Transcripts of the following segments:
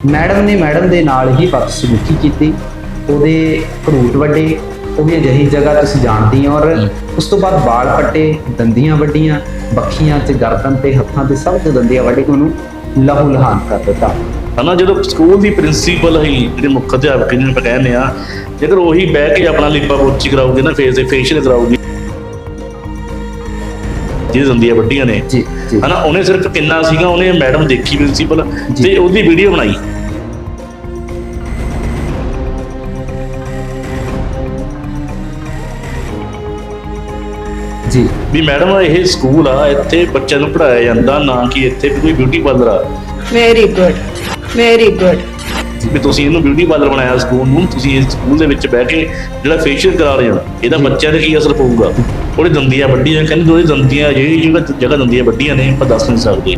Madam ਨੇ madam ਦੇ ਨਾਲ ਹੀ ਬਦਸਲੂਕੀ ਕੀਤੀ। ਉਹਦੇ ਘਰੂਟ ਵੱਡੇ ਉਹ ਵੀ ਅਜਿਹੀ ਜਗ੍ਹਾ ਤੁਸੀਂ ਜਾਣਦੀ ਹੋ ਔਰ ਉਸ ਤੋਂ ਬਾਅਦ ਵਾਲ ਕੱਟੇ ਦੰਦੀਆਂ ਵੱਡੀਆਂ ਬੱਖੀਆਂ ਤੇ ਗਰਦਨ ਤੇ ਹੱਥਾਂ ਤੇ ਸਭ ਤੇ ਦੰਦੀਆਂ ਵੱਢ ਕੇ ਉਹਨੂੰ ਲਹੂ ਲਹਾਨ ਕਰ ਦਿੱਤਾ। ਹਨਾ ਜਦੋਂ ਸਕੂਲ ਦੀ ਪ੍ਰਿੰਸੀਪਲ ਹੀ ਜਿਹੜੇ ਮੁੱਖ ਅਧਿਆਪਕ ਜਿਹਨੂੰ ਆਪਾਂ ਕਹਿੰਦੇ ਆ ਜੇਕਰ ਉਹੀ ਬਹਿ ਕੇ ਆਪਣਾ ਲਿਪਾ ਪੋਚੀ ਕਰਾਉਗੇ ਨਾ ਫੇਸ ਤੇ ਫੇਸ਼ੀਅਲ ਕਰਾਉਗੀ ਜਿਹਦੇ ਦੰਦੀਆਂ ਵੱਡੀਆਂ ਨੇ ਜੀ ਹਨਾ ਉਹਨੇ ਸਿਰਫ ਕਿੰਨਾ ਸੀਗਾ ਉਹਨੇ ਮੈਡਮ ਦੇਖੀ ਪ੍ਰਿੰਸੀਪਲ। ਤੇ ਉਹਦੀ ਵੀਡੀਓ ਬਣਾਈ ਜੀ ਵੀ ਮੈਡਮ ਇਹ ਸਕੂਲ ਆ ਇੱਥੇ ਬੱਚਿਆਂ ਨੂੰ ਪੜਾਇਆ ਜਾਂਦਾ ਨਾ ਕਿ ਇੱਥੇ ਵੀ ਕੋਈ ਬਿਊਟੀ ਪਾਰਲਰ ਆ Very good. Very good. ਵੀ ਤੁਸੀਂ ਇਹਨੂੰ ਬਿਊਟੀ ਪਾਰਲਰ ਬਣਾਇਆ ਸਕੂਲ ਨੂੰ ਤੁਸੀਂ ਇਸ ਸਕੂਲ ਦੇ ਵਿੱਚ ਬਹਿ ਕੇ ਜਿਹੜਾ ਫੇਸ਼ੀਅਲ ਕਰਾ ਰਹੇ ਹੋ ਇਹਦਾ ਬੱਚਿਆਂ ਤੇ ਕੀ ਅਸਰ ਪਊਗਾ ਉਹਦੀ ਦੰਦੀਆਂ ਵੱਡੀਆਂ, ਕਹਿੰਦੇ ਉਹਦੀ ਦੰਦੀਆਂ, ਜਿਹੜੀ ਜਗ੍ਹਾ ਜਗ੍ਹਾ ਦੰਦੀਆਂ ਵੱਡੀਆਂ ਨੇ, ਆਪਾਂ ਦੱਸ ਨਹੀਂ ਸਕਦੇ।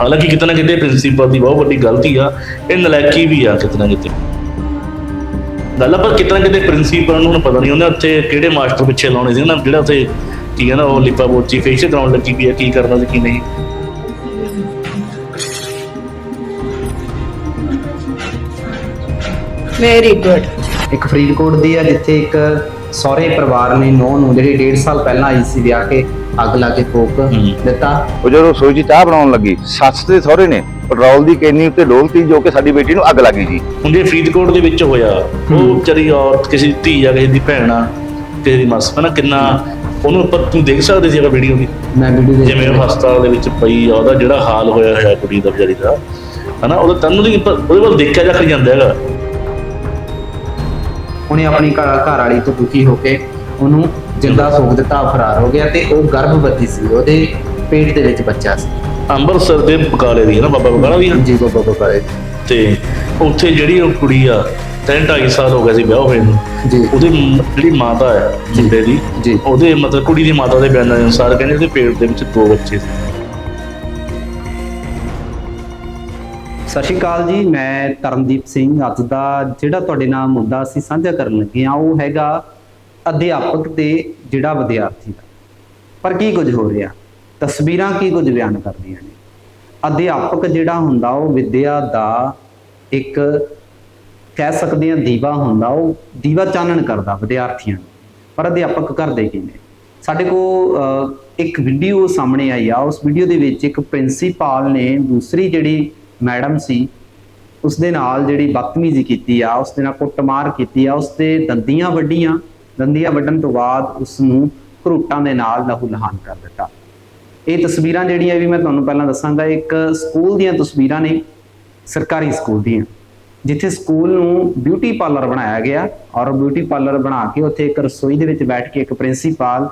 ਹਾਲਾਂਕਿ ਕਿਤੇ ਨਾ ਕਿਤੇ ਪ੍ਰਿੰਸੀਪਲ ਦੀ ਬਹੁਤ ਵੱਡੀ ਗਲਤੀ ਆ, ਇਹ ਨਲਾਇਕੀ ਵੀ ਆ ਕਿਤੇ ਨਾ ਕਿਤੇ। ਗੱਲ ਆਪਾਂ ਕਿਤੇ ਨਾ ਕਿਤੇ ਪ੍ਰਿੰਸੀਪਲ ਨੂੰ ਹੁਣ ਪਤਾ ਨਹੀਂ ਹੁੰਦਾ ਉੱਥੇ ਕਿਹੜੇ ਮਾਸਟਰ ਪਿੱਛੇ ਲਾਉਣੇ ਸੀ ਨਾ, ਜਿਹੜਾ ਉੱਥੇ ਕੀ ਹੈ ਨਾ, ਉਹ ਲਿਪਾ ਬੋਚੀ ਫੇਸ਼ੀਅਲ ਕਰਾਉਣ ਲੱਗੀ ਵੀ ਆ, ਕੀ ਕਰਨਾ ਤੇ ਕੀ ਨਹੀਂ। Very good. ਇੱਕ ਫਰੀਦਕੋਟ ਦੀ ਆ ਜਿੱਥੇ ਇੱਕ ਸਹੁਰੇ ਪਰਿਵਾਰ ਨੇ ਨੌ ਨੂੰ ਜਿਹੜੀ 1.5 ਸਾਲ ਪਹਿਲਾਂ ਆਈ ਸੀ ਵਿਆਹ ਕੇ ਅੱਗ ਲਾ ਕੇ ਫੂਕ। ਦਿੱਤਾ। ਉਹ ਜਦੋਂ ਰਸੋਈ 'ਚ ਚਾਹ ਬਣਾਉਣ ਲੱਗੀ ਸੱਸ ਤੇ ਸਹੁਰੇ ਨੇ ਪੈਟਰੋਲ ਦੀ ਕੈਨੀ ਉੱਤੇ ਡੋਲਤੀ ਜੋ ਕਿ ਸਾਡੀ ਬੇਟੀ ਨੂੰ ਅੱਗ ਲੱਗੀ ਜੀ ਹੁਣ ਜੇ ਫਰੀਦਕੋਟ ਦੇ ਵਿੱਚ ਹੋਇਆ ਉਹ ਵਿਚਾਰੀ ਔਰਤ ਕਿਸੇ ਦੀ ਧੀ ਆ ਕਿਸੇ ਦੀ ਭੈਣ ਆ ਕਿਸੇ ਦੀ ਮਾਸ ਹਨਾ ਕਿੰਨਾ ਉਹਨੂੰ ਆਪਾਂ ਤੂੰ ਦੇਖ ਸਕਦੇ ਸੀ ਅਗਰ ਵੀਡੀਓ ਦੀ ਮੈਂ ਵੀਡੀਓ ਦੇ ਜਿਵੇਂ ਉਹ ਹਸਪਤਾਲ ਦੇ ਵਿੱਚ ਪਈ ਆ ਉਹਦਾ ਜਿਹੜਾ ਹਾਲ ਹੋਇਆ ਹੋਇਆ ਕੁੜੀ ਦਾ ਵਿਚਾਰੀ ਦਾ ਹਨਾ ਉਹਦਾ ਤੈਨੂੰ ਉਹਦੇ ਵੱਲ ਦੇਖਿਆ ਜਾ ਜਾਂਦਾ ਹੈਗਾ। ਉਹਨੇ ਆਪਣੀ ਘਰ ਵਾਲੀ ਤੋਂ ਦੁਖੀ ਹੋ ਕੇ ਉਹਨੂੰ ਜਿੰਦਾ ਫੂਕ ਦਿੱਤਾ ਫਰਾਰ ਹੋ ਗਿਆ ਤੇ ਉਹ ਗਰਭਵਤੀ ਸੀ ਉਹਦੇ ਪੇਟ ਦੇ ਵਿੱਚ ਬੱਚਾ ਸੀ। ਅੰਮ੍ਰਿਤਸਰ ਦੇ ਬਕਾਲੇ ਦੀ ਹੈ ਨਾ ਬਾਬਾ ਬਕਾਲਾ ਦੀ ਆ। ਜੀ ਬਾਬਾ ਬਾਬਾ ਤੇ ਉੱਥੇ ਜਿਹੜੀ ਉਹ ਕੁੜੀ ਆ ਤਿੰਨ ਢਾਈ ਸਾਲ ਹੋ ਗਏ ਸੀ ਵਿਆਹ ਹੋਏ ਨੂੰ। ਜੀ। ਉਹਦੀ ਜਿਹੜੀ ਮਾਤਾ ਹੈ ਮੁੰਡੇ ਦੀ ਜੀ। ਉਹਦੇ ਮਤਲਬ ਕੁੜੀ ਦੀ ਮਾਤਾ ਦੇ ਬਿਆਨਾਂ ਅਨੁਸਾਰ ਕਹਿੰਦੇ ਉਹਦੇ ਪੇਟ ਦੇ ਵਿੱਚ ਦੋ ਬੱਚੇ ਸੀ। ਸਤਿ ਸ਼੍ਰੀ ਅਕਾਲ ਜੀ, ਮੈਂ ਤਰਨਦੀਪ ਸਿੰਘ। ਅੱਜ ਦਾ ਜਿਹੜਾ ਤੁਹਾਡੇ ਨਾਲ ਮੁੱਦਾ ਅਸੀਂ ਸਾਂਝਾ ਕਰਨ ਲੱਗੇ ਆ ਉਹ ਹੈਗਾ ਅਧਿਆਪਕ ਤੇ ਜਿਹੜਾ ਵਿਦਿਆਰਥੀ ਦਾ। ਪਰ ਕੀ ਕੁਝ ਹੋ ਰਿਹਾ? ਤਸਵੀਰਾਂ ਕੀ ਕੁਝ ਬਿਆਨ ਕਰਦੀਆਂ ਨੇ? ਅਧਿਆਪਕ ਜਿਹੜਾ ਹੁੰਦਾ, ਉਹ ਵਿਦਿਆ ਦਾ ਇੱਕ ਕਹਿ ਸਕਦੇ ਆ ਦੀਵਾ ਹੁੰਦਾ, ਉਹ ਦੀਵਾ ਚਾਨਣ ਕਰਦਾ ਵਿਦਿਆਰਥੀਆਂ ਨੂੰ। ਪਰ ਅਧਿਆਪਕ ਕਰਦੇ ਕੀ ਨੇ ਸਾਡੇ ਕੋਲ ਇੱਕ ਵੀਡੀਓ ਸਾਹਮਣੇ ਆਈ ਆ। ਉਸ ਵੀਡੀਓ ਦੇ ਵਿੱਚ ਇੱਕ ਪ੍ਰਿੰਸੀਪਲ ਨੇ ਦੂਸਰੀ ਜਿਹੜੀ ਮੈਡਮ ਸੀ ਉਸ ਦੇ ਨਾਲ ਜਿਹੜੀ ਬਦਤਮੀਜ਼ੀ ਕੀਤੀ ਆ ਉਸ ਦੇ ਨਾਲ ਕੁੱਟਮਾਰ ਕੀਤੀ ਆ ਉਸ 'ਤੇ ਦੰਦੀਆਂ ਵੱਡੀਆਂ ਦੰਦੀਆਂ ਵੱਢਣ ਤੋਂ ਬਾਅਦ ਉਸ ਨੂੰ ਘਰੂਟਾਂ ਦੇ ਨਾਲ ਲਹੂ ਲਹਾਨ ਕਰ ਦਿੱਤਾ। ਇਹ ਤਸਵੀਰਾਂ ਜਿਹੜੀਆਂ ਵੀ ਮੈਂ ਤੁਹਾਨੂੰ ਪਹਿਲਾਂ ਦੱਸਾਂਗਾ, ਇੱਕ ਸਕੂਲ ਦੀਆਂ ਤਸਵੀਰਾਂ ਨੇ, ਸਰਕਾਰੀ ਸਕੂਲ ਦੀਆਂ, ਜਿੱਥੇ ਸਕੂਲ ਨੂੰ ਬਿਊਟੀ ਪਾਰਲਰ ਬਣਾਇਆ ਗਿਆ ਔਰ ਬਿਊਟੀ ਪਾਰਲਰ ਬਣਾ ਕੇ ਉੱਥੇ ਇੱਕ ਰਸੋਈ ਦੇ ਵਿੱਚ ਬੈਠ ਕੇ ਇੱਕ ਪ੍ਰਿੰਸੀਪਲ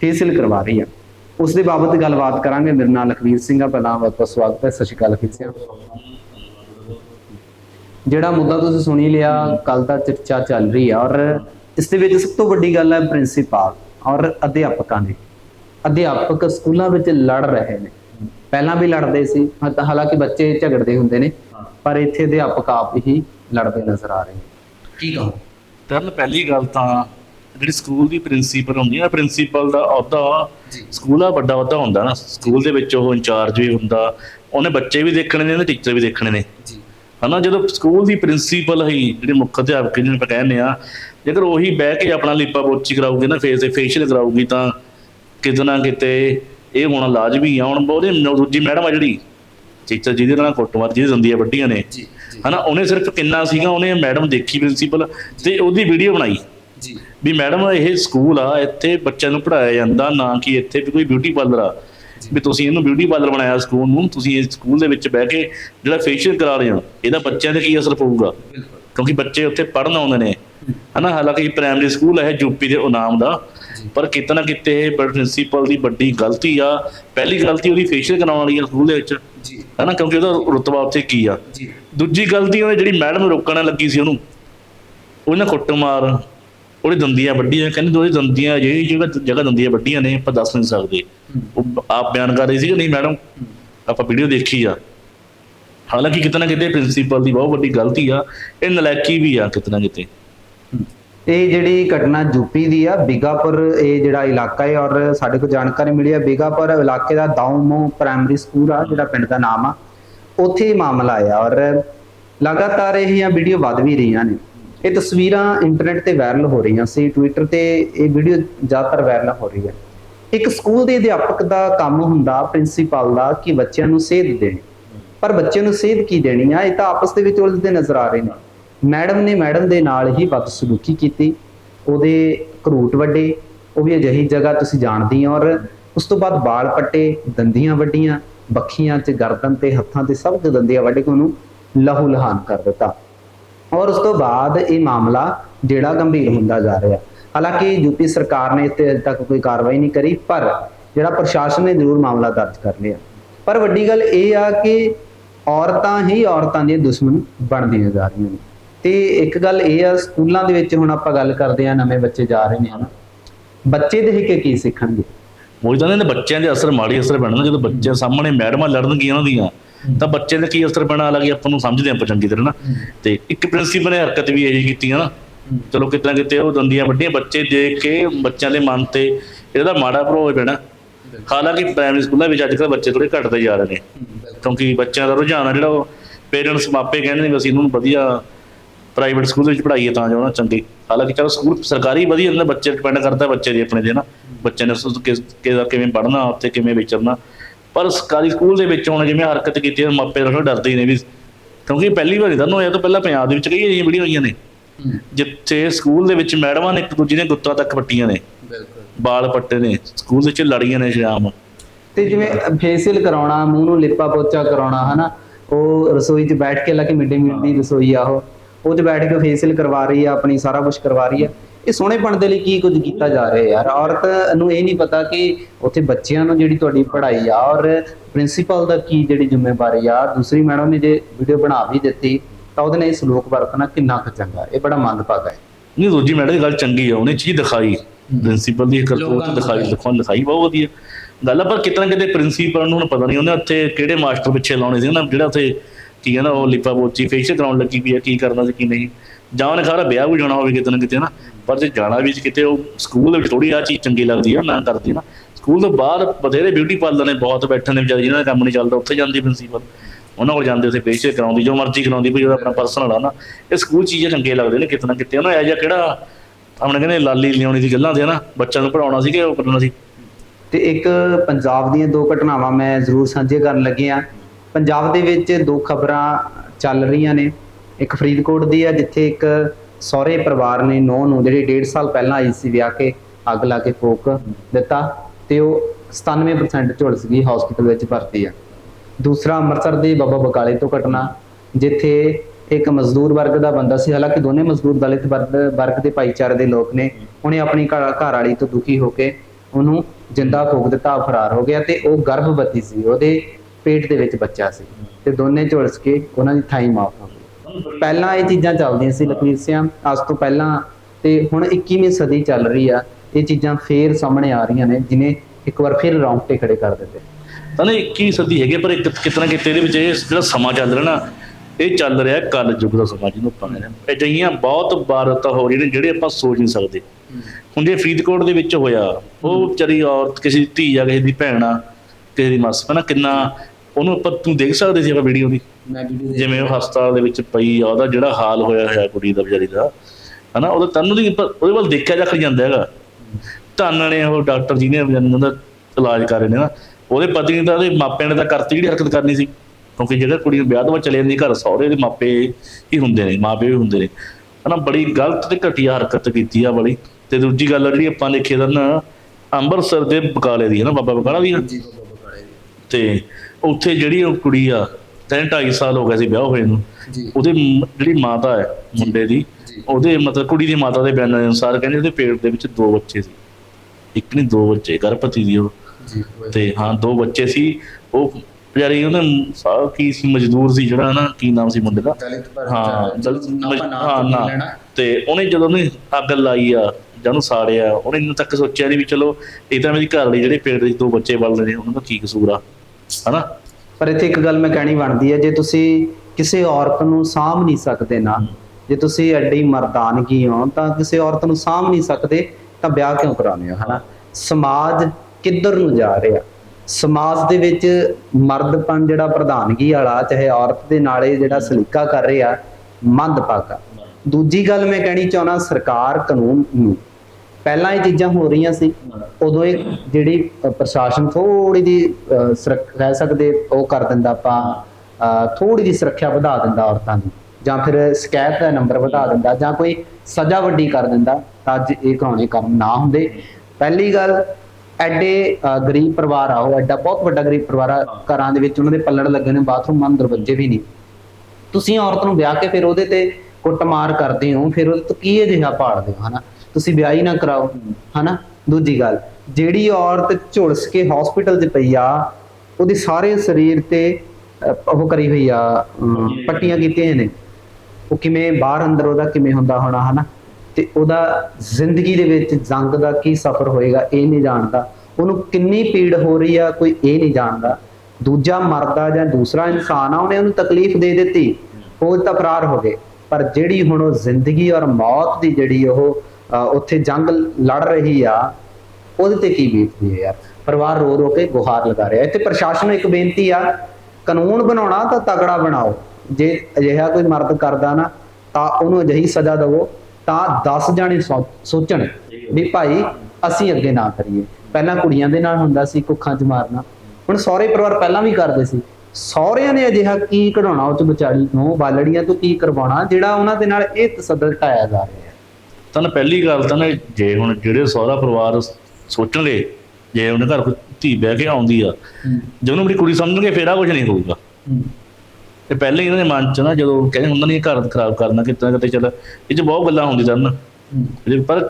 ਫੇਸ਼ੀਅਲ ਕਰਵਾ ਰਹੀ ਆ। ਉਸ ਦੇ ਬਾਬਤ ਗੱਲਬਾਤ ਕਰਾਂਗੇ। ਮੇਰੇ ਨਾਲ ਲਖਵੀਰ ਸਿੰਘ ਆ ਪਹਿਲਾਂ ਬਹੁਤ ਬਹੁਤ ਸਵਾਗਤ ਹੈ। ਸਤਿ ਸ਼੍ਰੀ ਅਕਾਲ ਲਖਵੀਰ ਸਿੰਘ। ਜਿਹੜਾ ਮੁੱਦਾ ਤੁਸੀਂ ਸੁਣੀ ਲਿਆ ਕੱਲ ਦਾ ਚਰਚਾ ਚੱਲ ਰਹੀ ਆ ਔਰ ਇਸ ਦੇ ਵਿੱਚ ਸਭ ਤੋਂ ਵੱਡੀ ਗੱਲ ਹੈ ਪ੍ਰਿੰਸੀਪਲ ਔਰ ਅਧਿਆਪਕਾਂ ਦੀ। ਅਧਿਆਪਕ ਸਕੂਲਾਂ ਵਿੱਚ ਲੜ ਰਹੇ ਨੇ। ਪਹਿਲਾਂ ਵੀ ਲੜਦੇ ਸੀ ਹਾਲਾਂਕਿ ਬੱਚੇ ਝਗੜਦੇ ਹੁੰਦੇ ਨੇ ਪਰ ਇੱਥੇ ਅਧਿਆਪਕ ਆਪ ਹੀ ਲੜਦੇ ਨਜ਼ਰ ਆ ਰਹੇ ਨੇ। ਕੀ ਕਹੋ? ਤਰਨ ਪਹਿਲੀ ਗੱਲ ਤਾਂ ਜਿਹੜੀ ਸਕੂਲ ਦੀ ਪ੍ਰਿੰਸੀਪਲ ਹੁੰਦੀ ਹੈ ਨਾ ਪ੍ਰਿੰਸੀਪਲ ਦਾ ਅਹੁਦਾ ਸਕੂਲ ਦਾ ਵੱਡਾ ਅਹੁਦਾ ਹੁੰਦਾ ਨਾ। ਸਕੂਲ ਦੇ ਵਿੱਚ ਉਹ ਇੰਚਾਰਜ ਵੀ ਹੁੰਦਾ ਉਹਨੇ ਬੱਚੇ ਵੀ ਦੇਖਣੇ ਨੇ ਤੇ ਟੀਚਰ ਵੀ ਦੇਖਣੇ ਨੇ। ਜੀ। ਹਨਾ ਜਦੋਂ ਸਕੂਲ ਦੀ ਪ੍ਰਿੰਸੀਪਲ ਹੀ ਜਿਹੜੇ ਮੁੱਖ ਅਧਿਆਪਕ ਜਿਹਨੂੰ ਆਪਾਂ ਕਹਿੰਦੇ ਆ ਜੇਕਰ ਉਹੀ ਬਹਿ ਕੇ ਆਪਣਾ ਲਿਪਾ ਪੋਚੀ ਕਰਾਊਗੀ ਨਾ ਫੇਸ ਤੇ ਫੇਸ਼ੀਅਲ ਕਰਾਊਗੀ ਤਾਂ ਕਿਤੇ ਨਾ ਕਿਤੇ ਇਹ ਹੋਣਾ ਲਾਜ਼ਮੀ ਆ। ਹੁਣ ਉਹਦੇ ਨ- ਦੂਜੀ ਮੈਡਮ ਆ ਜਿਹੜੀ ਟੀਚਰ ਜਿਹਦੇ ਨਾਲ ਕੁੱਟਮਾਰ ਜਿਹਦੀ ਦੰਦੀਆਂ ਵੱਡੀਆਂ ਨੇ। ਹਨਾ ਉਹਨੇ ਸਿਰਫ ਕਿੰਨਾ ਸੀਗਾ ਉਹਨੇ ਮੈਡਮ ਦੇਖੀ ਪ੍ਰਿੰਸੀਪਲ ਤੇ ਉਹਦੀ ਵੀਡੀਓ ਬਣਾਈ। ਜੀ। ਵੀ ਮੈਡਮ ਇਹ ਸਕੂਲ ਆ ਇੱਥੇ ਬੱਚਿਆਂ ਨੂੰ ਪੜਾਇਆ ਜਾਂਦਾ ਨਾ ਕਿ ਇੱਥੇ ਵੀ ਕੋਈ ਬਿਊਟੀ ਪਾਰਲਰ ਆ। ਵੀ ਤੁਸੀਂ ਇਹਨੂੰ ਬਿਊਟੀ ਪਾਰਲਰ ਬਣਾਇਆ ਸਕੂਲ ਨੂੰ ਤੁਸੀਂ ਇਸ ਸਕੂਲ ਦੇ ਵਿੱਚ ਬਹਿ ਕੇ ਜਿਹੜਾ ਫੇਸ਼ੀਅਲ ਕਰਾ ਰਹੇ ਹੋ ਇਹਦਾ ਬੱਚਿਆਂ ਤੇ ਕੀ ਅਸਰ ਪਊਗਾ? ਕਿਉਂਕਿ ਬੱਚੇ ਉੱਥੇ ਪੜਨ ਆਉਂਦੇ ਨੇ ਹਨਾ? ਹਾਲਾਂਕਿ ਇਹ ਪ੍ਰਾਇਮਰੀ ਸਕੂਲ ਹੈ ਯੂਪੀ ਦੇ ਉਨਾਮ ਦਾ ਪਰ ਕਿਤੇ ਨਾ ਕਿਤੇ ਇਹ ਪ੍ਰਿੰਸੀਪਲ ਦੀ ਵੱਡੀ ਗਲਤੀ ਆ ਪਹਿਲੀ ਗਲਤੀ ਉਹਦੀ ਫੇਸ਼ੀਅਲ ਕਰਾਉਣ ਵਾਲੀ ਆ ਸਕੂਲ ਦੇ ਵਿੱਚ। ਜੀ। ਹਨਾ? ਕਿਉਂਕਿ ਉਹਦਾ ਰੁਤਬਾ ਉੱਥੇ ਕੀ ਆ? ਦੂਜੀ ਗਲਤੀ ਉਹਨੇ ਜਿਹੜੀ ਮੈਡਮ ਰੋਕਣ ਲੱਗੀ ਸੀ ਉਹਨੂੰ ਉਹਨਾਂ ਕੁੱਟ ਮਾਰ ਉਹਦੀ ਦੰਦੀਆਂ ਵੱਡੀਆਂ, ਕਹਿੰਦੇ ਉਹਦੀ ਦੰਦੀਆਂ ਜਿਹੜੀ ਜਗ੍ਹਾ ਜਗ੍ਹਾ ਦੰਦੀਆਂ ਵੱਡੀਆਂ ਨੇ, ਆਪਾਂ ਦੱਸ ਨਹੀਂ ਸਕਦੇ। ਉਹ ਆਪ ਬਿਆਨ ਕਰ ਰਹੀ ਸੀ ਕਿ ਨਹੀਂ ਮੈਡਮ, ਆਪਾਂ ਵੀਡੀਓ ਦੇਖੀ ਆ। ਹਾਲਾਂਕਿ ਕਿਤੇ ਕਿਤੇ ਪ੍ਰਿੰਸੀਪਲ ਦੀ ਬਹੁਤ ਵੱਡੀ ਗਲਤੀ ਆ, ਇਹ ਨਲਾਇਕੀ ਵੀ ਆ ਕਿਤੇ ਕਿਤੇ। ਇਹ ਜਿਹੜੀ ਘਟਨਾ ਯੂਪੀ ਦੀ ਆ, ਬੀਗਾਪੁਰ, ਇਹ ਜਿਹੜਾ ਇਲਾਕਾ ਹੈ ਔਰ ਸਾਡੇ ਕੋਲ ਜਾਣਕਾਰੀ ਮਿਲੀ ਹੈ, ਬੀਗਾਪੁਰ ਇਲਾਕੇ ਦਾ ਦਾਊਮੋ ਪ੍ਰਾਇਮਰੀ ਸਕੂਲ ਆ, ਜਿਹੜਾ ਪਿੰਡ ਦਾ ਨਾਮ ਆ। ਉੱਥੇ ਇਹ ਮਾਮਲਾ ਆਇਆ ਔਰ ਲਗਾਤਾਰ ਇਹ ਵੀਡੀਓ ਵੱਧ ਵੀ ਰਹੀਆਂ ਨੇ। ਇਹ ਤਸਵੀਰਾਂ ਇੰਟਰਨੈਟ ਤੇ ਵਾਇਰਲ ਹੋ ਰਹੀਆਂ ਸੀ ਟਵਿੱਟਰ ਤੇ ਇਹ ਵੀਡੀਓ ਜ਼ਿਆਦਾਤਰ ਵਾਇਰਲ ਹੋ ਰਹੀ ਹੈ। ਇੱਕ ਸਕੂਲ ਦੇ ਅਧਿਆਪਕ ਦਾ ਕੰਮ ਹੁੰਦਾ ਪ੍ਰਿੰਸੀਪਲ ਦਾ, ਕਿ ਬੱਚਿਆਂ ਨੂੰ ਸੇਧ ਦੇਣੀ। ਪਰ ਬੱਚਿਆਂ ਨੂੰ ਸੇਧ ਕੀ ਦੇਣੀ ਆ? ਇਹ ਤਾਂ ਆਪਸ ਦੇ ਵਿੱਚ ਉਲਝਦੇ ਨਜ਼ਰ ਆ ਰਹੇ ਨੇ। ਮੈਡਮ ਨੇ ਮੈਡਮ ਦੇ ਨਾਲ ਹੀ ਬਦਸਲੂਕੀ ਕੀਤੀ। ਉਹਦੇ ਘਰੂਟ ਵੱਡੇ, ਉਹ ਵੀ ਅਜਿਹੀ ਜਗ੍ਹਾ ਤੁਸੀਂ ਜਾਣਦੀ ਹੋ ਔਰ ਉਸ ਤੋਂ ਬਾਅਦ ਬਾਲ ਪੱਟੇ, ਦੰਦੀਆਂ ਵੱਡੀਆਂ, ਬੱਖੀਆਂ 'ਚ ਗਰਦਨ ਤੇ ਹੱਥਾਂ ਤੇ ਸਭ ਤੇ ਦੰਦੀਆਂ ਵੱਢ ਕੇ ਉਹਨੂੰ ਲਹੂ ਲਹਾਨ ਕਰ ਦਿੱਤਾ। ਔਰ ਉਸ ਤੋਂ ਬਾਅਦ ਇਹ ਮਾਮਲਾ ਜਿਹੜਾ ਗੰਭੀਰ ਹੁੰਦਾ ਜਾ ਰਿਹਾ ਹਾਲਾਂਕਿ ਯੂਪੀ ਸਰਕਾਰ ਨੇ ਇਸ ਤੇ ਅਜੇ ਤੱਕ ਕੋਈ ਕਾਰਵਾਈ ਨਹੀਂ ਕਰੀ, ਪਰ ਜਿਹੜਾ ਪ੍ਰਸ਼ਾਸਨ ਨੇ ਜ਼ਰੂਰ ਮਾਮਲਾ ਦਰਜ ਕਰ ਲਿਆ। ਪਰ ਵੱਡੀ ਗੱਲ ਇਹ ਆ ਕਿ ਔਰਤਾਂ ਹੀ ਔਰਤਾਂ ਦੀਆਂ ਦੁਸ਼ਮਣ ਬਣਦੀਆਂ ਜਾ ਰਹੀਆਂ ਨੇ। ਤੇ ਇੱਕ ਗੱਲ ਇਹ ਆ, ਸਕੂਲਾਂ ਦੇ ਵਿੱਚ ਹੁਣ ਆਪਾਂ ਗੱਲ ਕਰਦੇ ਆ ਨਵੇਂ ਬੱਚੇ ਜਾ ਰਹੇ ਨੇ ਹਨਾ। ਬੱਚੇ ਦੇਖ ਕੇ ਕੀ ਸਿੱਖਣਗੇ? ਉਹੀ ਤਾਂ ਨੇ, ਬੱਚਿਆਂ ਦੇ ਅਸਰ, ਮਾੜੀ ਅਸਰ ਪੈਣਾ ਜਦੋਂ ਬੱਚੇ ਸਾਹਮਣੇ ਮੈਡਮਾਂ ਲੜਨਗੀਆਂ ਉਹਨਾਂ ਦੀਆਂ ਤਾਂ ਬੱਚੇ ਦਾ ਕੀ ਅਸਰ ਪੈਣਾ? ਲੱਗੀ ਆਪਾਂ ਨੂੰ ਸਮਝਦੇ ਆਪਾਂ ਚੰਗੀ ਤਰ੍ਹਾਂ ਨਾ। ਤੇ ਇੱਕ ਪ੍ਰਿੰਸੀਪਲ ਨੇ ਹਰਕਤ ਵੀ ਇਹੀ ਕੀਤੀ ਹੈ ਨਾ। ਚਲੋ ਕਿਤਨਾ ਕਿਤੇ ਉਹ ਦੰਦੀਆਂ ਵੱਡੀਆਂ, ਬੱਚੇ ਦੇਖ ਕੇ ਬੱਚਿਆਂ ਦੇ ਮਨ ਤੇ ਇਹਦਾ ਮਾੜਾ ਪ੍ਰਭਾਵ ਪੈਣਾ ਹਾਲਾਂਕਿ ਪ੍ਰਾਇਮਰੀ ਸਕੂਲਾਂ ਵਿੱਚ ਅੱਜ ਕੱਲ੍ਹ ਬੱਚੇ ਥੋੜੇ ਘਟਦੇ ਜਾ ਰਹੇ ਨੇ। ਕਿਉਂਕਿ ਬੱਚਿਆਂ ਦਾ ਰੁਝਾਨ ਆ ਜਿਹੜਾ ਉਹ ਪੇਰੈਂਟਸ ਮਾਪੇ ਕਹਿੰਦੇ ਨੇ ਵੀ ਅਸੀਂ ਨੂੰ ਵਧੀਆ ਪ੍ਰਾਈਵੇਟ ਸਕੂਲ ਵਿੱਚ ਪੜ੍ਹਾਈਏ ਤਾਂ ਜੋ ਨਾ ਚੰਗੀ। ਹਾਲਾਂਕਿ ਚਲੋ ਸਕੂਲ ਸਰਕਾਰੀ ਵਧੀਆ ਹੁੰਦਾ ਬੱਚੇ ਡਿਪੈਂਡ ਕਰਦਾ ਬੱਚੇ ਦੇ ਆਪਣੇ ਦੇ ਨਾ। ਬੱਚੇ ਨੇ ਕਿਸ- ਕਿਵੇਂ ਪੜ੍ਹਨਾ, ਉੱਥੇ ਕਿਵੇਂ ਵਿਚਰਨਾ। ਪਰ ਸਰਕਾਰੀ ਸਕੂਲ ਦੇ ਵਿੱਚ ਹੁਣ ਜਿਵੇਂ ਹਰਕਤ ਕੀਤੀ ਹੈ ਮਾਪੇ ਥੋੜਾ ਡਰਦੇ ਹੀ ਨੇ ਵੀ ਕਿਉਂਕਿ ਪਹਿਲੀ ਵਾਰੀ ਤਾਂ ਹੋਇਆ ਤਾਂ ਪਹਿਲਾਂ ਪੰਜਾਬ ਦੇ ਵਿੱਚ ਕਈ ਅਜਿਹੀਆਂ ਵੀਡੀਓ ਹੋਈਆਂ ਨੇ। ਜਿੱਥੇ ਸਕੂਲ ਦੇ ਵਿੱਚ ਮੈਡਮਾਂ ਨੇ ਇੱਕ ਦੂਜੇ ਨੇ ਗੁੱਤਾਂ ਤੱਕ ਪੱਟੀਆਂ ਨੇ। ਬਿਲਕੁਲ। ਬਾਲ ਪੱਟੇ ਨੇ ਸਕੂਲ ਦੇ ਵਿੱਚ ਲੜੀਆਂ ਨੇ ਸ਼ਾਮ। ਤੇ ਜਿਵੇਂ ਫੇਸ਼ੀਅਲ ਕਰਾਉਣਾ ਮੂੰਹ ਨੂੰ ਲਿਪਾ ਪੋਚਾ ਕਰਾਉਣਾ ਹਨਾ? ਉਹ ਰਸੋਈ 'ਚ ਬੈਠ ਕੇ ਲੱਗੇ ਮਿੱਡੇ ਮੀਟ ਦੀ ਰਸੋਈ ਆ ਉਹ। ਉਹ 'ਚ ਬੈਠ ਕੇ ਫੇਸ਼ੀਅਲ ਕਰਵਾ ਰਹੀ ਆ ਆਪਣੀ ਸਾਰਾ ਕੁਝ ਕਰਵਾ ਰਹੀ ਆ। ਇਹ ਸੋਹਣੇਪਣ ਦੇ ਲਈ ਕੀ ਕੁਝ ਕੀਤਾ ਜਾ ਰਿਹਾ ਯਾਰ? ਔਰਤ ਨੂੰ ਇਹ ਨਹੀਂ ਪਤਾ ਕਿ ਉੱਥੇ ਬੱਚਿਆਂ ਨੂੰ ਜਿਹੜੀ ਤੁਹਾਡੀ ਪੜ੍ਹਾਈ ਆ ਔਰ ਪ੍ਰਿੰਸੀਪਲ ਦਾ ਕੀ ਜਿਹੜੀ ਜ਼ਿੰਮੇਵਾਰੀ ਆ। ਦੂਸਰੀ ਮੈਡਮ ਨੇ ਜੇ ਵੀਡੀਓ ਬਣਾ ਵੀ ਦਿੱਤੀ ਤਾਂ ਉਹਦੇ ਨਾਲ ਇਹ ਸਲੂਕ ਵਰਤਣਾ ਕਿੰਨਾ ਕੁ ਚੰਗਾ ਇਹ ਬੜਾ ਮੰਦਭਾਗਾ ਹੈ। ਨਹੀਂ ਦੂਜੀ ਮੈਡਮ ਦੀ ਗੱਲ ਚੰਗੀ ਆ। ਉਹਨੇ ਚੀਜ਼ ਦਿਖਾਈ। ਪ੍ਰਿੰਸੀਪਲ ਦੀ ਕਰਤੂਤ ਨੂੰ ਦਿਖਾਈ। ਦਿਖਾਉਣ ਦਿਖਾਈ ਬਹੁਤ ਵਧੀਆ। ਗੱਲ ਆ ਪਰ ਕਿਤਨਾ ਕਿਤੇ ਪ੍ਰਿੰਸੀਪਲ ਨੂੰ ਪਤਾ ਨਹੀਂ ਉਹਨੇ ਉੱਥੇ ਕਿਹੜੇ ਮਾਸਟਰ ਪਿੱਛੇ ਲਾਉਣੇ ਸੀ? ਨਾ ਜਿਹੜਾ ਉੱਥੇ ਕੀ ਕਹਿੰਦਾ ਉਹ ਲਿਪਾ ਪੋਚੀ ਫੇਸ਼ੀਅਲ ਕਰਾਉਣ ਲੱਗੀ ਵੀ ਆ ਕੀ ਕਰਨਾ ਸੀ ਕੀ ਨਹੀਂ। ਜਾਂ ਉਹਨੇ ਖਾਰਾ ਵਿਆਹ ਵੀ ਜਾਣਾ ਹੋਵੇ ਕਿਤੇ ਨਾ ਕਿਤੇ ਨਾ ਪਰ ਜੇ ਜਾਣਾ ਵੀ ਕਿਤੇ, ਉਹ ਸਕੂਲ ਦੇ ਵਿੱਚ ਥੋੜੀ ਆ ਚੀਜ਼ ਚੰਗੀ ਲੱਗਦੀ ਆ, ਨਾ ਕਰਦੀ ਨਾ ਸਕੂਲ ਤੋਂ ਬਾਹਰ ਬਥੇਰੇ ਬਿਊਟੀ ਪਾਰਲਰ ਨੇ ਬਹੁਤ ਬੈਠੇ ਨੇ ਵਿਚਾਰੇ ਜਿਹਨਾਂ ਦਾ ਕੰਮ ਨਹੀਂ ਚੱਲਦਾ, ਉੱਥੇ ਜਾਂਦੀ ਪ੍ਰਿੰਸੀਪਲ ਉਹਨਾਂ ਕੋਲ ਜਾਂਦੇ ਉੱਥੇ ਫੇਸ਼ੀਅਲ ਕਰਾਉਂਦੀ, ਜੋ ਮਰਜ਼ੀ ਕਰਾਉਂਦੀ, ਵੀ ਉਹਦਾ ਆਪਣਾ ਪਰਸਨਲ ਆ ਨਾ ਇਹ ਸਕੂਲ ਚੀਜ਼ਾਂ ਚੰਗੇ ਲੱਗਦੇ ਨੇ ਕਿਤੇ ਨਾ ਕਿਤੇ। ਉਹਨਾਂ ਇਹ ਜਿਹਾ ਕਿਹੜਾ, ਆਪਣੇ ਕਹਿੰਦੇ ਲਾਲੀ ਲਿਆਉਣੀ ਦੀ ਗੱਲਾਂ ਦੇ ਨਾ ਬੱਚਿਆਂ ਨੂੰ ਪੜਾਉਣਾ ਸੀ ਕਿ ਉਹ ਕਰਨਾ ਸੀ? ਤੇ ਇੱਕ ਪੰਜਾਬ ਦੀਆਂ ਦੋ ਘਟਨਾਵਾਂ ਮੈਂ ਜ਼ਰੂਰ ਸਾਂਝੇ ਕਰਨ ਲੱਗਿਆ ਪੰਜਾਬ ਦੇ ਵਿੱਚ ਦੋ ਖਬਰਾਂ ਚੱਲ ਰਹੀਆਂ ਨੇ। ਇੱਕ ਫਰੀਦਕੋਟ ਦੀ ਆ ਜਿੱਥੇ ਇੱਕ ਸਹੁਰੇ ਪਰਿਵਾਰ ਨੇ, ਨੌ ਨੂੰ, ਜਿਹੜੀ 1.5 ਸਾਲ ਪਹਿਲਾਂ ਆਈ ਸੀ ਵਿਆਹ ਕੇ, ਅੱਗ ਲਾ ਕੇ ਫੋਕ ਦਿੱਤਾ ਤੇ ਉਹ 97% ਝੁਲਸ ਗਈ ਹਸਪੀਟਲ ਵਿੱਚ ਭਰਤੀ ਆ। ਦੂਸਰਾ ਅੰਮ੍ਰਿਤਸਰ ਦੇ ਬਾਬਾ ਬਕਾਲੇ ਤੋਂ ਘਟਨਾ, ਜਿੱਥੇ ਇੱਕ ਮਜ਼ਦੂਰ ਵਰਗ ਦਾ ਬੰਦਾ ਸੀ, ਹਾਲਾਂਕਿ ਦੋਨੇ ਮਜ਼ਦੂਰ ਦਲਿਤ ਵਰਗ ਵਰਗ ਦੇ ਭਾਈਚਾਰੇ ਦੇ ਲੋਕ ਨੇ, ਉਹਨੇ ਆਪਣੀ ਘਰ ਘਰ ਵਾਲੀ ਤੋਂ ਦੁਖੀ ਹੋ ਕੇ ਉਹਨੂੰ ਜਿੰਦਾ ਫੋਕ ਦਿੱਤਾ ਫਰਾਰ ਹੋ ਗਿਆ ਤੇ ਉਹ ਗਰਭਵਤੀ ਸੀ, ਉਹਦੇ ਪੇਟ ਦੇ ਵਿੱਚ ਬੱਚਾ ਸੀ ਤੇ ਦੋਨੇ ਝੁਲਸ ਕੇ ਉਹਨਾਂ ਦੀ ਥਾਈ ਮਾਫ ਪਹਿਲਾਂ ਇਹ ਚੀਜ਼ਾਂ ਚੱਲਦੀਆਂ ਸੀ ਲਖਵੀਰ ਸਿੰਘ ਅੱਜ ਤੋਂ ਪਹਿਲਾਂ ਤੇ ਹੁਣ 21ਵੀਂ ਸਦੀ ਚੱਲ ਰਹੀ ਆ, ਇਹ ਚੀਜ਼ਾਂ ਫੇਰ ਸਾਹਮਣੇ ਆ ਰਹੀਆਂ ਨੇ, ਜਿਨੇ ਇੱਕ ਵਾਰ ਫਿਰ ਰੌਂਗਟੇ ਖੜੇ ਕਰ ਦਿੱਤੇ। ਤਾਂ ਨਾ 21 ਸਦੀ ਹੈਗੇ ਪਰ ਕਿਤਨਾ ਕਿਤੇ ਇਹਦੇ ਵਿੱਚ ਇਹ ਜਿਹੜਾ ਸਮਾਂ ਚੱਲ ਰਿਹਾ ਨਾ, ਇਹ ਚੱਲ ਰਿਹਾ ਕਲ ਯੁੱਗ ਦਾ ਸਮਾਂ ਜਿਹਨੂੰ ਆਪਾਂ ਕਹਿੰਦੇ ਹਾਂ। ਅਜਿਹੀਆਂ ਬਹੁਤ ਵਾਰਤਾ ਹੋ ਰਹੀਆਂ ਨੇ ਜਿਹੜੇ ਆਪਾਂ ਸੋਚ ਨਹੀਂ ਸਕਦੇ। ਹੁਣ ਜੇ ਫਰੀਦਕੋਟ ਦੇ ਵਿੱਚ ਹੋਇਆ, ਉਹ ਵਿਚਾਰੀ ਔਰਤ, ਕਿਸੇ ਦੀ ਧੀ ਆ, ਕਿਸੇ ਦੀ ਭੈਣ ਆ, ਕਿਸੇ ਦੀ ਮਾਸ ਨਾ ਕਿੰਨਾ ਉਹਨੂੰ ਆਪਾਂ ਤੂੰ ਦੇਖ ਸਕਦੇ ਸੀ ਆਪਾਂ ਵੀਡੀਓ ਦੀ? ਮੈਂ ਵੀਡੀਓ ਜਿਵੇਂ ਉਹ ਹਸਪਤਾਲ ਦੇ ਵਿੱਚ ਪਈ ਆ ਉਹਦਾ ਜਿਹੜਾ ਹਾਲ ਹੋਇਆ ਹੋਇਆ ਕੁੜੀ ਦਾ ਵਿਚਾਰੀ ਦਾ ਹਨਾ ਉਹਦਾ ਤੈਨੂੰ ਦੀ ਉਹਦੇ ਵੱਲ ਦੇਖਿਆ ਜਾ ਜਾਂਦਾ ਹੈਗਾ। ਧੰਨ ਨੇ ਉਹ ਡਾਕਟਰ ਜੀ ਨੇ ਉਹਨਾਂ ਦਾ ਇਲਾਜ ਕਰ ਰਹੇ ਨੇ ਨਾ। ਉਹਦੇ ਪਤੀ ਨੇ ਤਾਂ ਉਹਦੇ ਮਾਪਿਆਂ ਨੇ ਤਾਂ ਕਰਤੀ ਜਿਹੜੀ ਹਰਕਤ ਕਰਨੀ ਸੀ। ਕਿਉਂਕਿ ਜਿਹੜਾ ਕੁੜੀ ਨੂੰ ਵਿਆਹ ਤੋਂ ਬਾਅਦ ਚਲੇ ਜਾਂਦੀ ਘਰ ਸਹੁਰੇ ਦੇ ਮਾਪੇ ਹੀ ਹੁੰਦੇ ਨੇ ਮਾਪੇ ਵੀ ਹੁੰਦੇ ਨੇ। ਹਨਾ ਬੜੀ ਗਲਤ ਤੇ ਘਟੀਆ ਹਰਕਤ ਕੀਤੀ ਆ ਬੜੀ ਤੇ ਦੂਜੀ ਗੱਲ ਜਿਹੜੀ ਆਪਾਂ ਦੇਖੀਏ ਤਾਂ ਨਾ ਅੰਮ੍ਰਿਤਸਰ ਦੇ ਬਕਾਲੇ ਦੀ ਹੈ ਨਾ ਬਾਬਾ ਬਕਾਲਾ ਦੀ ਤੇ ਉੱਥੇ ਜਿਹੜੀ ਉਹ ਕੁੜੀ ਆ ਤਿੰਨ 2.5 ਸਾਲ ਹੋ ਗਏ ਸੀ ਵਿਆਹ ਹੋਏ ਨੂੰ ਉਹਦੇ ਜਿਹੜੀ ਮਾਤਾ ਹੈ ਮੁੰਡੇ ਦੀ। ਉਹਦੇ ਮਤਲਬ ਕੁੜੀ ਦੀ ਮਾਤਾ ਦੇ ਬਿਆਨਾਂ ਦੇ ਅਨੁਸਾਰ ਕਹਿੰਦੇ ਉਹਦੇ ਪੇਟ ਦੇ ਵਿੱਚ ਦੋ ਬੱਚੇ ਸੀ। ਇੱਕ ਨਹੀਂ ਦੋ ਬੱਚੇ ਗਰਭਵਤੀ ਦੀ ਉਹ। ਤੇ ਹਾਂ ਦੋ ਬੱਚੇ ਸੀ ਉਹ ਵਿਚਾਰੀ ਉਹਨੇ ਸਾ ਕੀ ਸੀ ਮਜ਼ਦੂਰ ਸੀ ਜਿਹੜਾ ਨਾ ਕੀ ਨਾਮ ਸੀ ਮੁੰਡੇ ਦਾ? ਹਾਂ ਦਲਿਤ ਹਾਂ ਨਾ। ਤੇ ਉਹਨੇ ਜਦੋਂ ਉਹਨੇ ਅੱਗ ਲਾਈ ਆ ਜਾਂ ਉਹਨੂੰ ਸਾੜਿਆ ਉਹਨੇ ਇੰਨਾ ਤੱਕ ਸੋਚਿਆ ਨਹੀਂ ਵੀ ਚਲੋ ਇਹ ਤਾਂ ਮੇਰੀ ਘਰ ਵਾਲੀ ਜਿਹੜੇ ਪੇਟ ਦੇ ਵਿੱਚ ਦੋ ਬੱਚੇ ਬਲ ਨੇ ਉਹਨਾਂ ਦਾ ਕੀ ਕਸੂਰ ਆ? ਹਨਾ? ਪਰ ਇੱਥੇ ਇੱਕ ਗੱਲ ਮੈਂ ਕਹਿਣੀ ਬਣਦੀ ਹੈ, ਜੇ ਤੁਸੀਂ ਕਿਸੇ ਔਰਤ ਨੂੰ ਸਾਂਭ ਨਹੀਂ ਸਕਦੇ ਨਾ, ਜੇ ਤੁਸੀਂ ਐਡੀ ਮਰਦਾਨਗੀ ਹੋ, ਤਾਂ ਕਿਸੇ ਔਰਤ ਨੂੰ ਸਾਂਭ ਨਹੀਂ ਸਕਦੇ, ਤਾਂ ਵਿਆਹ ਕਿਉਂ ਕਰਾਉਂਦੇ ਹੋ, ਹਨਾ? ਸਮਾਜ ਕਿੱਧਰ ਨੂੰ ਜਾ ਰਿਹਾ? ਸਮਾਜ ਦੇ ਵਿੱਚ ਮਰਦਪਨ ਜਿਹੜਾ ਪ੍ਰਧਾਨਗੀ ਵਾਲਾ, ਚਾਹੇ ਔਰਤ ਦੇ ਨਾਲੇ ਜਿਹੜਾ ਸਲੀਕਾ ਕਰ ਰਿਹਾ, ਮੰਦਭਾਗਾ। ਦੂਜੀ ਗੱਲ ਮੈਂ ਕਹਿਣੀ ਚਾਹੁੰਦਾ ਸਰਕਾਰ ਕਾਨੂੰਨ ਨੂੰ ਪਹਿਲਾਂ ਇਹ ਚੀਜ਼ਾਂ ਹੋ ਰਹੀਆਂ ਸੀ ਉਦੋਂ ਇਹ ਜਿਹੜੀ ਪ੍ਰਸ਼ਾਸਨ ਥੋੜੀ ਦੀ ਕਹਿ ਸਕਦੇ ਉਹ ਕਰ ਦਿੰਦਾ ਆਪਾਂ ਥੋੜੀ ਦੀ ਸੁਰੱਖਿਆ ਵਧਾ ਦਿੰਦਾ ਔਰਤਾਂ ਦੀ ਜਾਂ ਫਿਰ ਸ਼ਿਕਾਇਤ ਦਾ ਨੰਬਰ ਵਧਾ ਦਿੰਦਾ ਜਾਂ ਕੋਈ ਸਜ਼ਾ ਵੱਡੀ ਕਰ ਦਿੰਦਾ ਤਾਂ ਅੱਜ ਇਹ ਕਹਾਣੀ ਕੰਮ ਨਾ ਹੁੰਦੇ। ਪਹਿਲੀ ਗੱਲ ਐਡੇ ਅ, ਗਰੀਬ ਪਰਿਵਾਰ ਆ ਉਹ ਐਡਾ ਬਹੁਤ ਵੱਡਾ ਗਰੀਬ ਪਰਿਵਾਰ ਆ ਘਰਾਂ ਦੇ ਵਿੱਚ ਉਹਨਾਂ ਦੇ ਪੱਲੜ ਲੱਗੇ ਨੇ ਬਾਥਰੂਮ ਅੰਦਰ ਦਰਵਾਜ਼ੇ ਵੀ ਨਹੀਂ। ਤੁਸੀਂ ਔਰਤ ਨੂੰ ਵਿਆਹ ਕੇ ਫਿਰ ਉਹਦੇ ਤੇ ਕੁੱਟਮਾਰ ਕਰਦੇ ਹੋ ਫਿਰ ਉਹਦੇ ਤੋਂ ਕੀ ਅਜਿਹਾ ਪਾੜਦੇ ਹੋ ਹਨਾ? ਤੁਸੀਂ ਵਿਆਹ ਹੀ ਨਾ ਕਰਾਓ। ਹਨਾ? ਦੂਜੀ ਗੱਲ, ਜਿਹੜੀ ਔਰਤ ਝੁਲਸ ਕੇ ਹਸਪੀਟਲ 'ਚ ਪਈ ਆ, ਉਹਦੇ ਸਾਰੇ ਸਰੀਰ ਤੇ ਉਹ ਕਰੀ ਹੋਈ ਆ ਪੱਟੀਆਂ ਕੀਤੀਆਂ ਨੇ ਉਹ ਕਿਵੇਂ ਬਾਹਰ ਅੰਦਰ ਉਹਦਾ ਕਿਵੇਂ ਹੁੰਦਾ ਹੋਣਾ, ਹਨਾ? ਤੇ ਉਹਦਾ ਜ਼ਿੰਦਗੀ ਦੇ ਵਿੱਚ ਜੰਗ ਦਾ ਕੀ ਸਫ਼ਰ ਹੋਏਗਾ, ਇਹ ਨਹੀਂ ਜਾਣਦਾ। ਉਹਨੂੰ ਕਿੰਨੀ ਪੀੜ ਹੋ ਰਹੀ ਆ, ਕੋਈ ਇਹ ਨਹੀਂ ਜਾਣਦਾ। ਦੂਜਾ ਮਰਦਾ ਜਾਂ ਦੂਸਰਾ ਇਨਸਾਨ ਆ, ਉਹਨੇ ਉਹਨੂੰ ਤਕਲੀਫ ਦੇ ਦਿੱਤੀ, ਉਹ ਤਾਂ ਫਰਾਰ ਹੋ ਗਏ। ਪਰ ਜਿਹੜੀ ਹੁਣ ਉਹ ਜ਼ਿੰਦਗੀ ਔਰ ਮੌਤ ਦੀ ਜਿਹੜੀ ਉਹ ਉੱਥੇ ਜੰਗ ਲੜ ਰਹੀ ਆ, ਉਹਦੇ ਤੇ ਕੀ ਬੀਤਦੀ ਹੈ ਯਾਰ? ਪਰਿਵਾਰ ਰੋ ਰੋ ਕੇ ਗੁਹਾਰ ਲਗਾ ਰਿਹਾ। ਇੱਥੇ ਪ੍ਰਸ਼ਾਸਨ ਨੂੰ ਇੱਕ ਬੇਨਤੀ ਆ, ਕਾਨੂੰਨ ਬਣਾਉਣਾ ਤਾਂ ਤਗੜਾ ਬਣਾਓ। ਜੇ ਅਜਿਹਾ ਕੋਈ ਮਰਦ ਕਰਦਾ ਨਾ, ਤਾਂ ਉਹਨੂੰ ਅਜਿਹੀ ਸਜ਼ਾ ਦਿਵੋ, ਤਾਂ 10 ਜਾਣੇ ਸੋ- ਸੋਚਣ ਵੀ ਭਾਈ ਅਸੀਂ ਅੱਗੇ ਨਾ ਕਰੀਏ। ਪਹਿਲਾਂ ਕੁੜੀਆਂ ਦੇ ਨਾਲ ਹੁੰਦਾ ਸੀ, ਕੁੱਖਾਂ 'ਚ ਮਾਰਨਾ। ਹੁਣ ਸਹੁਰੇ ਪਰਿਵਾਰ ਪਹਿਲਾਂ ਵੀ ਕਰਦੇ ਸੀ। ਸਹੁਰਿਆਂ ਨੇ ਅਜਿਹਾ ਕੀ ਕਢਾਉਣਾ? ਉਹ 'ਚ ਵਿਚਾਰੀ ਨੂੰ ਬਾਲੜੀਆਂ ਤੋਂ ਕੀ ਕਰਵਾਉਣਾ? ਜਿਹੜਾ ਉਹਨਾਂ ਦੇ ਨਾਲ ਇਹ ਤਸੱਦਦ ਢਾਇਆ ਜਾ ਰਿਹਾ ਤਾਂ ਨਾ ਪਹਿਲੀ ਗੱਲ ਤਾਂ ਨਾ ਜੇ ਹੁਣ ਜਿਹੜੇ ਸਹੁਰਾ ਪਰਿਵਾਰ ਸੋਚਣਗੇ ਜੇ ਉਹਨੇ ਘਰ ਕੋਈ ਧੀ ਬਹਿ ਕੇ ਆਉਂਦੀ ਆ ਜੇ ਉਹਨੂੰ ਆਪਣੀ ਕੁੜੀ ਸਮਝਣਗੇ ਫੇਰ ਆ ਕੁਝ ਨਹੀਂ ਹੋਊਗਾ। ਤੇ ਪਹਿਲੇ ਇਹਨਾਂ ਦੇ ਮਨ ਚ ਨਾ ਜਦੋਂ ਕਹਿੰਦੇ ਹੁੰਦਾ ਨਹੀਂ ਘਰ ਖਰਾਬ ਕਰਨਾ ਕਿਤੇ ਕਿਤੇ ਚੱਲ ਇਹ ਚ ਬਹੁਤ ਗੱਲਾਂ ਹੁੰਦੀਆਂ ਸਨ। ਪਰ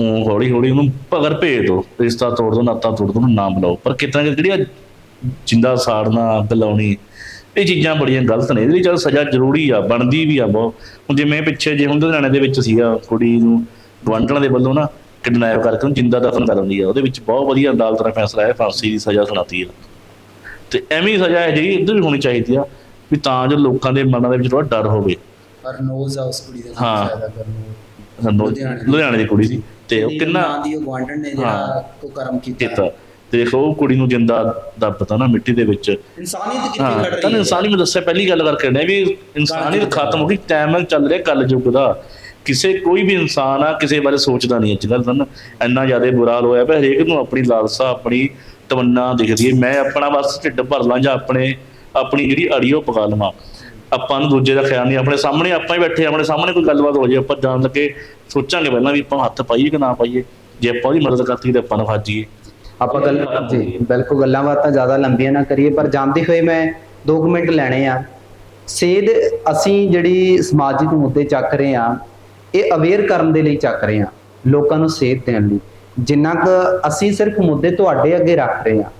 ਉਹ ਹੌਲੀ ਹੌਲੀ ਉਹਨੂੰ ਭਗਰ ਭੇਜ ਦੋ ਰਿਸ਼ਤਾ ਤੋੜ ਦੋ ਨਾਤਾ ਤੋੜ ਦੋ ਨਾ ਬੁਲਾਓ। ਪਰ ਕਿਤੇ ਨਾ ਕਿਤੇ ਜਿਹੜੀ ਜਿੰਦਾ ਸਾੜਨਾ ਅੱਗ ਲਾਉਣੀ ਇਹ ਚੀਜ਼ਾਂ ਬੜੀਆਂ ਗਲਤ ਨੇ ਇਹਦੇ ਲਈ ਚੱਲ ਸਜ਼ਾ ਜ਼ਰੂਰੀ ਆ ਬਣਦੀ ਵੀ ਆ ਬਹੁਤ ਹੁਣ ਜਿਵੇਂ ਪਿੱਛੇ ਜੇ ਹੁੰਦੇ ਹਰਿਆਣੇ ਦੇ ਵਿੱਚ ਸੀਗਾ ਕੁੜੀ ਨੂੰ ਗਵਾਂਢਣ ਦੇ ਵੱਲੋਂ ਨਾ ਕਿਡਨੈਪ ਕਰਕੇ ਉਹਨੂੰ ਜਿੰਦਾ ਦਫਨ ਕਰ ਦਿੰਦੀ ਆ ਉਹਦੇ ਵਿੱਚ ਬਹੁਤ ਵਧੀਆ ਅਦਾਲਤ ਨੇ ਫੈਸਲਾ ਆਇਆ ਫਾਂਸੀ ਦੀ ਸਜ਼ਾ ਸੁਣਾਤੀ ਆ ਤੇ ਐਵੇਂ ਸਜ਼ਾ ਹੈ ਜਿਹੜੀ ਇੱਧਰ ਵੀ ਹੋਣੀ ਚਾਹੀਦੀ ਆ ਵੀ ਤਾਂ ਜੋ ਲੋਕਾਂ ਦੇ ਮਨਾਂ ਦੇ ਵਿੱਚ ਥੋੜਾ ਡਰ ਹੋਵੇ ਪਰ ਨੋਜ਼ ਆ ਉਸ ਕੁੜੀ ਦਾ। ਫਾਇਦਾ ਕਰਨ ਲੁਧਿਆਣੇ ਦੀ। ਲੁਧਿਆਣੇ ਦੀ ਕੁੜੀ ਸੀ ਤੇ ਉਹ ਕਿੰਨਾ ਦੀ ਉਹ ਗਵਾਂਢਣ ਨੇ ਜਿਹੜਾ। ਕੋ ਕਰਮ ਕੀਤਾ ਦੇਖੋ ਉਹ ਕੁੜੀ ਨੂੰ ਜਿੰਦਾ ਦੱਬਤਾ ਨਾ ਮਿੱਟੀ ਦੇ ਵਿੱਚ। ਇਨਸਾਨੀਅਤ ਕਿੱਥੇ ਖੜ ਰਹੀ ਤਾਂ ਹੈ? ਇਨਸਾਨੀ ਮੈਂ ਦੱਸਿਆ ਪਹਿਲੀ ਗੱਲ ਕਰਕੇ ਨੇ ਵੀ ਇਨਸਾਨੀਅਤ ਖਤਮ ਹੋ ਗਈ ਟਾਈਮ ਚੱਲ ਰਿਹਾ ਕੱਲ ਯੁੱਗ ਦਾ। ਕਿਸੇ ਕੋਈ ਵੀ ਇਨਸਾਨ ਆ ਕਿਸੇ ਬਾਰੇ ਸੋਚਦਾ ਨਹੀਂ ਅੱਜ ਕੱਲ੍ਹ ਤਾਂ ਨਾ ਇੰਨਾ ਜ਼ਿਆਦਾ ਬੁਰਾ ਹਾਲ ਹੋਇਆ ਪਿਆ ਹਰੇਕ ਨੂੰ ਆਪਣੀ ਲਾਲਸਾ ਆਪਣੀ ਤਮੰਨਾ ਦਿਖਦੀ ਹੈ। ਮੈਂ ਆਪਣਾ ਬਸ ਢਿੱਡ ਭਰ ਲਾਂ ਜਾਂ ਆਪਣੇ ਆਪਣੀ ਜਿਹੜੀ ਅੜੀ ਉਹ ਪਕਾ ਲਵਾਂ। ਆਪਾਂ ਨੂੰ ਦੂਜੇ ਦਾ ਖਿਆਲ ਨਹੀਂ ਆਪਣੇ ਸਾਹਮਣੇ ਆਪਾਂ ਹੀ ਬੈਠੇ ਆਪਣੇ ਸਾਹਮਣੇ ਕੋਈ ਗੱਲਬਾਤ ਹੋ ਜਾਏ ਆਪਾਂ ਜਾਣ ਲੱਗੇ ਸੋਚਾਂਗੇ ਪਹਿਲਾਂ ਵੀ ਆਪਾਂ ਹੱਥ ਪਾਈਏ ਕਿ ਨਾ ਪਾਈਏ। ਜੇ ਆਪਾਂ ਉਹਦੀ ਮਦਦ ਕਰਤੀ ਤੇ ਆਪਾਂ ਨੂੰ ਫਾਜੀਏ ਆਪਾਂ ਗੱਲ ਜੀ ਬਿਲਕੁਲ ਗੱਲਾਂ ਬਾਤਾਂ ਜ਼ਿਆਦਾ ਲੰਬੀਆਂ ਨਾ ਕਰੀਏ ਪਰ ਜਾਂਦੇ ਹੋਏ ਮੈਂ 2 ਮਿੰਟ ਲੈਣੇ ਆ। ਸੇਧ ਅਸੀਂ ਜਿਹੜੀ ਸਮਾਜਿਕ ਮੁੱਦੇ ਚੱਕ ਰਹੇ ਆ ਇਹ ਅਵੇਅਰ ਕਰਨ ਦੇ ਲਈ ਚੱਕ ਰਹੇ ਆ ਲੋਕਾਂ ਨੂੰ ਸੇਧ ਦੇਣ ਲਈ। ਜਿੰਨਾ ਕੁ ਅਸੀਂ ਸਿਰਫ ਮੁੱਦੇ ਤੁਹਾਡੇ ਅੱਗੇ ਰੱਖ ਰਹੇ ਆ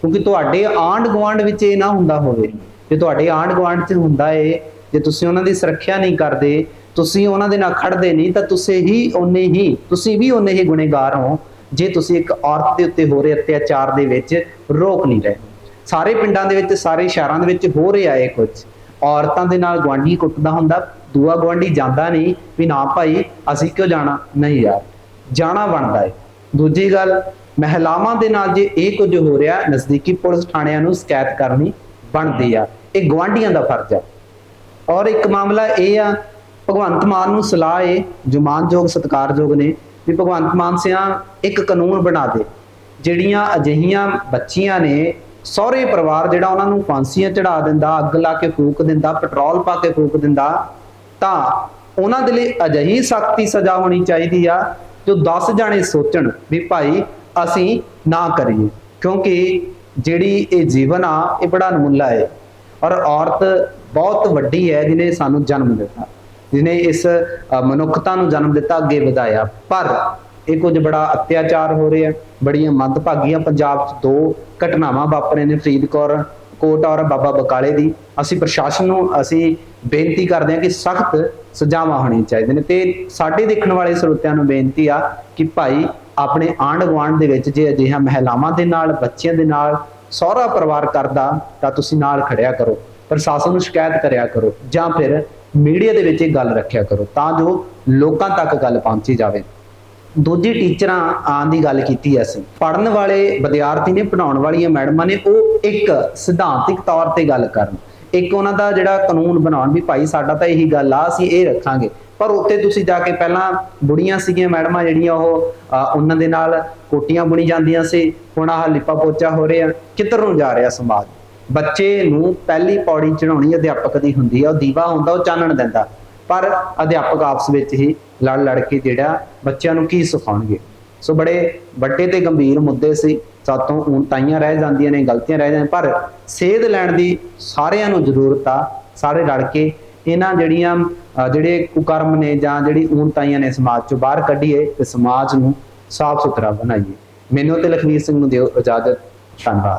ਕਿਉਂਕਿ ਤੁਹਾਡੇ ਆਂਢ ਗੁਆਂਢ ਵਿੱਚ ਇਹ ਨਾ ਹੁੰਦਾ ਹੋਵੇ। ਜੇ ਤੁਹਾਡੇ ਆਂਢ ਗੁਆਂਢ 'ਚ ਹੁੰਦਾ ਏ ਜੇ ਤੁਸੀਂ ਉਹਨਾਂ ਦੀ ਸੁਰੱਖਿਆ ਨਹੀਂ ਕਰਦੇ ਤੁਸੀਂ ਉਹਨਾਂ ਦੇ ਨਾਲ ਖੜਦੇ ਨਹੀਂ ਤਾਂ ਤੁਸੀਂ ਹੀ ਓਨੇ ਹੀ ਤੁਸੀਂ ਵੀ ਓਨੇ ਹੀ ਗੁਨੇਗਾਰ ਹੋ। ਜੇ ਤੁਸੀਂ ਇੱਕ ਔਰਤ ਦੇ ਉੱਤੇ ਹੋ ਰਹੇ ਅਤਿਆਚਾਰ ਦੇ ਵਿੱਚ, ਰੋਕ ਨਹੀਂ ਰਹੇ। ਸਾਰੇ ਪਿੰਡਾਂ ਦੇ ਵਿੱਚ, ਸਾਰੇ ਸ਼ਹਿਰਾਂ ਦੇ ਵਿੱਚ ਹੋ ਰਿਹਾ ਇਹ ਕੁਝ। ਔਰਤਾਂ ਦੇ ਨਾਲ ਗਵਾਂਢੀ ਕੁੱਟਦਾ ਹੁੰਦਾ, ਦੂਆ ਗਵਾਂਢੀ ਜਾਂਦਾ ਨਹੀਂ ਵੀ ਨਾ ਭਾਈ, ਅਸੀਂ ਕਿਉਂ ਜਾਣਾ? ਨਹੀਂ ਯਾਰ, ਜਾਣਾ ਬਣਦਾ ਹੈ ਦੂਜੀ ਗੱਲ, ਮਹਿਲਾਵਾਂ ਦੇ ਨਾਲ ਜੇ ਇਹ ਕੁਝ ਹੋ ਰਿਹਾ, ਨਜ਼ਦੀਕੀ ਪੁਲਿਸ ਥਾਣਿਆਂ ਨੂੰ ਸ਼ਿਕਾਇਤ ਕਰਨੀ ਬਣਦੀ ਆ। ਇਹ ਗਵਾਂਢੀਆਂ ਦਾ ਫਰਜ਼ ਆ। ਔਰ ਇੱਕ ਮਾਮਲਾ ਇਹ ਆ, ਭਗਵੰਤ ਮਾਨ ਨੂੰ ਸਲਾਹ ਏ, ਜਮਾਨਯੋਗ ਮਾਨਯੋਗ ਸਤਿਕਾਰਯੋਗ ਨੇ। ਵੀ ਭਗਵੰਤ ਮਾਨ ਸਿਆ ਇੱਕ ਕਾਨੂੰਨ ਬਣਾ ਦੇ, ਜਿਹੜੀਆਂ ਅਜਿਹੀਆਂ ਬੱਚੀਆਂ ਨੇ, ਸਹੁਰੇ ਪਰਿਵਾਰ ਜਿਹੜਾ ਉਹਨਾਂ ਨੂੰ ਫਾਂਸੀਆਂ ਚੜਾ ਦਿੰਦਾ, ਅੱਗ ਲਾ ਕੇ ਫੂਕ ਦਿੰਦਾ, ਪੈਟਰੋਲ ਪਾ ਕੇ ਫੂਕ ਦਿੰਦਾ, ਤਾਂ ਉਹਨਾਂ ਦੇ ਲਈ ਅਜਿਹੀ ਸਖਤੀ ਸਜ਼ਾ ਹੋਣੀ ਚਾਹੀਦੀ ਆ, ਜੋ 10 ਜਾਣੇ ਸੋਚਣ ਵੀ ਭਾਈ ਅਸੀਂ ਨਾ ਕਰੀਏ, ਕਿਉਂਕਿ ਜਿਹੜੀ ਇਹ ਜੀਵਨ ਆ, ਇਹ ਬੜਾ ਅਨਮੁੱਲਾ ਹੈ ਔਰ ਔਰਤ ਬਹੁਤ ਵੱਡੀ ਹੈ, ਜਿਹਨੇ ਸਾਨੂੰ ਜਨਮ ਦਿੱਤਾ। ਜਿਹਨੇ ਇਸ ਮਨੁੱਖਤਾ ਨੂੰ ਜਨਮ ਦਿੱਤਾ, ਅੱਗੇ ਵਧਾਇਆ। ਪਰ ਇਹ ਕੁਝ ਬੜਾ ਅਤਿਆਚਾਰ ਹੋ ਰਿਹਾ। ਬੜੀਆਂ ਮੰਦਭਾਗੀਆਂ ਪੰਜਾਬ 'ਚ ਦੋ ਘਟਨਾਵਾਂ ਵਾਪਰੇ ਨੇ ਫਰੀਦਕੌਰ ਕੋਟ ਔਰ ਬਾਬਾ ਬਕਾਲੇ ਦੀ। ਅਸੀਂ ਪ੍ਰਸ਼ਾਸਨ ਨੂੰ, ਅਸੀਂ ਬੇਨਤੀ ਕਰਦੇ ਹਾਂ ਕਿ ਸਖਤ ਸਜ਼ਾਵਾਂ ਹੋਣੀਆਂ ਚਾਹੀਦੀਆਂ ਨੇ। ਤੇ ਸਾਡੇ ਦੇਖਣ ਵਾਲੇ ਸਰੋਤਿਆਂ ਨੂੰ ਬੇਨਤੀ ਆ ਕਿ ਭਾਈ, ਆਪਣੇ ਆਂਢ ਗੁਆਂਢ ਦੇ ਵਿੱਚ ਜੇ ਅਜਿਹਾ ਮਹਿਲਾਵਾਂ ਦੇ ਨਾਲ, ਬੱਚਿਆਂ ਦੇ ਨਾਲ ਸਹੁਰਾ ਪਰਿਵਾਰ ਕਰਦਾ, ਤਾਂ ਤੁਸੀਂ ਨਾਲ ਖੜਿਆ ਕਰੋ। ਪ੍ਰਸ਼ਾਸਨ ਨੂੰ ਸ਼ਿਕਾਇਤ ਕਰਿਆ ਕਰੋ। ਜਾਂ ਫਿਰ ਮੀਡੀਆ ਦੇ ਵਿੱਚ ਇਹ ਗੱਲ ਰੱਖਿਆ ਕਰੋ, ਤਾਂ ਜੋ ਲੋਕਾਂ ਤੱਕ ਗੱਲ ਪਹੁੰਚੀ ਜਾਵੇ। ਦੂਜੀ ਟੀਚਰਾਂ ਆਉਣ ਦੀ ਗੱਲ ਕੀਤੀ ਅਸੀਂ। ਪੜਨ ਵਾਲੇ ਵਿਦਿਆਰਥੀ ਨੇ ਪੜਾਉਣ ਵਾਲੀਆਂ ਮੈਡਮਾਂ ਨੇ, ਉਹ ਇੱਕ ਸਿਧਾਂਤਿਕ ਤੌਰ ਤੇ ਗੱਲ ਕਰਨ। ਇੱਕ ਉਹਨਾਂ ਦਾ ਜਿਹੜਾ ਕਾਨੂੰਨ ਬਣਾਉਣ ਵੀ ਭਾਈ ਸਾਡਾ ਤਾਂ ਇਹੀ ਗੱਲ ਆ, ਅਸੀਂ ਇਹ ਰੱਖਾਂਗੇ। ਪਰ ਉੱਤੇ ਤੁਸੀਂ ਜਾ ਕੇ ਪਹਿਲਾਂ ਬੁੜੀਆਂ ਸੀਗੀਆਂ ਮੈਡਮਾਂ ਜਿਹੜੀਆਂ ਉਹ ਉਹਨਾਂ ਦੇ ਨਾਲ ਕੋਟੀਆਂ ਬੁਣੀ ਜਾਂਦੀਆਂ ਸੀ। ਹੁਣ ਆਹ ਲਿਪਾ ਪੋਚਾ ਹੋ ਰਿਹਾ, ਕਿੱਧਰ ਨੂੰ ਜਾ ਰਿਹਾ ਸਮਾਜ? ਬੱਚੇ ਨੂੰ ਪਹਿਲੀ ਪੌੜੀ ਚੜਾਉਣੀ ਅਧਿਆਪਕ ਦੀ ਹੁੰਦੀ ਆ, ਉਹ ਦੀਵਾ ਹੁੰਦਾ, ਉਹ ਚਾਨਣ ਦਿੰਦਾ। ਪਰ ਅਧਿਆਪਕ ਆਪਸ ਵਿੱਚ ਹੀ ਲੜ ਲੜ ਕੇ ਜਿਹੜਾ ਬੱਚਿਆਂ ਨੂੰ ਕੀ ਸਿਖਾਉਣਗੇ? ਸੋ ਬੜੇ ਵੱਡੇ ਤੇ ਗੰਭੀਰ ਮੁੱਦੇ ਸੀ। ਸਾਤੋਂ ਊਣਤਾਈਆਂ ਰਹਿ ਜਾਂਦੀਆਂ ਨੇ, ਗਲਤੀਆਂ ਰਹਿ ਜਾਂਦੀਆਂ ਪਰ ਸੇਧ ਲੈਣ ਦੀ ਸਾਰਿਆਂ ਨੂੰ ਜ਼ਰੂਰਤ ਆ, ਸਾਰੇ ਰਲ ਕੇ ਇਹਨਾਂ ਜਿਹੜੀਆਂ ਜਿਹੜੇ ਕੁਕਰਮ ਨੇ ਜਾਂ ਜਿਹੜੀ ਊਣਤਾਈਆਂ ਨੇ ਸਮਾਜ ਚੋਂ ਬਾਹਰ ਕੱਢੀਏ ਤੇ ਸਮਾਜ ਨੂੰ ਸਾਫ਼ ਸੁਥਰਾ ਬਣਾਈਏ। ਮੈਨੂੰ ਤੇ ਲਖਵੀਰ ਸਿੰਘ ਨੂੰ ਦਿਓ ਇਜਾਜ਼ਤ। ਧੰਨਵਾਦ।